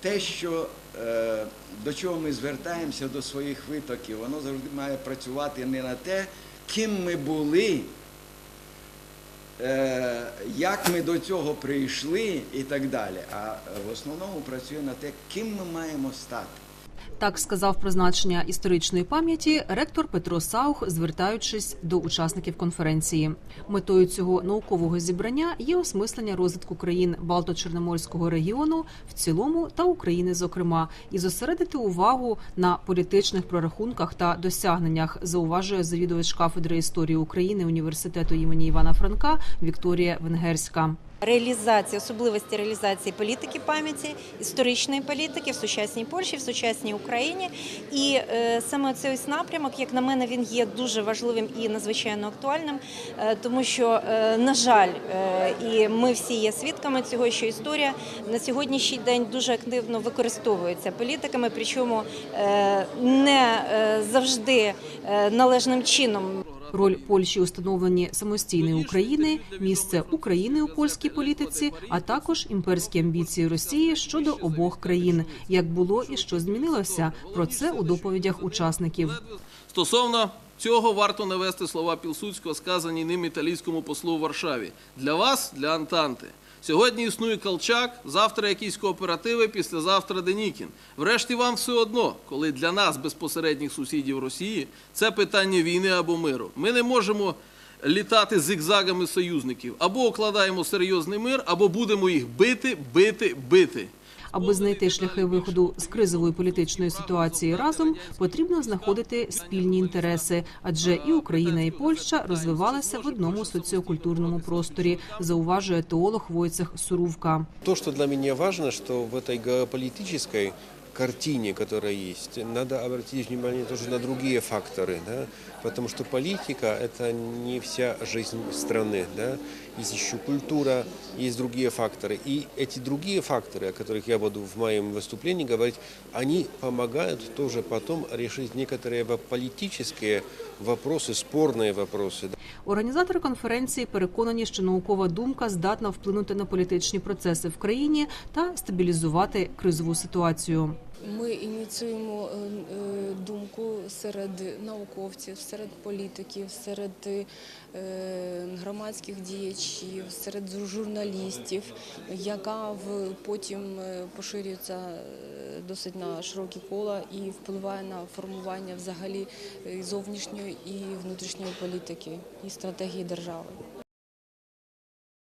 те, що е, до чого ми звертаємося до своїх витоків, воно завжди має працювати не на те, ким ми були, е, як ми до цього прийшли і так далі. А в основному працює на те, ким ми маємо стати. Так сказав про значення історичної пам'яті ректор Петро Саух, звертаючись до учасників конференції. Метою цього наукового зібрання є осмислення розвитку країн Балто-Чорноморського регіону в цілому та України, зокрема, і зосередити увагу на політичних прорахунках та досягненнях, зауважує завідувач кафедри історії України університету імені Івана Франка Вікторія Венгерська. Реалізація, особливості реалізації політики пам'яті, історичної політики в сучасній Польщі, в сучасній Україні. І е, саме цей ось напрямок, як на мене, він є дуже важливим і надзвичайно актуальним, е, тому що, е, на жаль, і ми всі є свідками цього, що історія на сьогоднішній день дуже активно використовується політиками, причому не завжди належним чином. Роль Польщі у становленні самостійної України, місце України у польській політиці, а також імперські амбіції Росії щодо обох країн, як було і що змінилося. Про це у доповідях учасників. Стосовно цього варто навести слова Пілсудського, сказані ним італійському послу у Варшаві. Для вас, для Антанти. Сьогодні існує Колчак, завтра якісь кооперативи, післязавтра Денікін. Врешті вам все одно, коли для нас, безпосередніх сусідів Росії, це питання війни або миру. Ми не можемо літати зигзагами союзників. Або укладаємо серйозний мир, або будемо їх бити, бити, бити. Аби знайти шляхи виходу з кризової політичної ситуації разом, потрібно знаходити спільні інтереси, адже і Україна, і Польща розвивалися в одному соціокультурному просторі, зауважує теолог Войцех Сурувка. То, що для мене важливо, що в цій геополитической картине, которая есть, надо обратить внимание тоже на другие факторы, да, потому что политика – это не вся жизнь страны, да, есть еще культура, есть другие факторы. И эти другие факторы, о которых я буду в моем выступлении говорить, они помогают тоже потом решить некоторые во- политические вопросы, спорные вопросы. Організатори конференції переконані, що наукова думка здатна вплинути на політичні процеси в країні та стабілізувати кризову ситуацію. Ми ініціюємо е, е, думку серед науковців, серед політиків, серед е, громадських діячів, серед журналістів, яка потім поширюється досить на широкі кола і впливає на формування взагалі зовнішньої і внутрішньої політики і стратегії держави.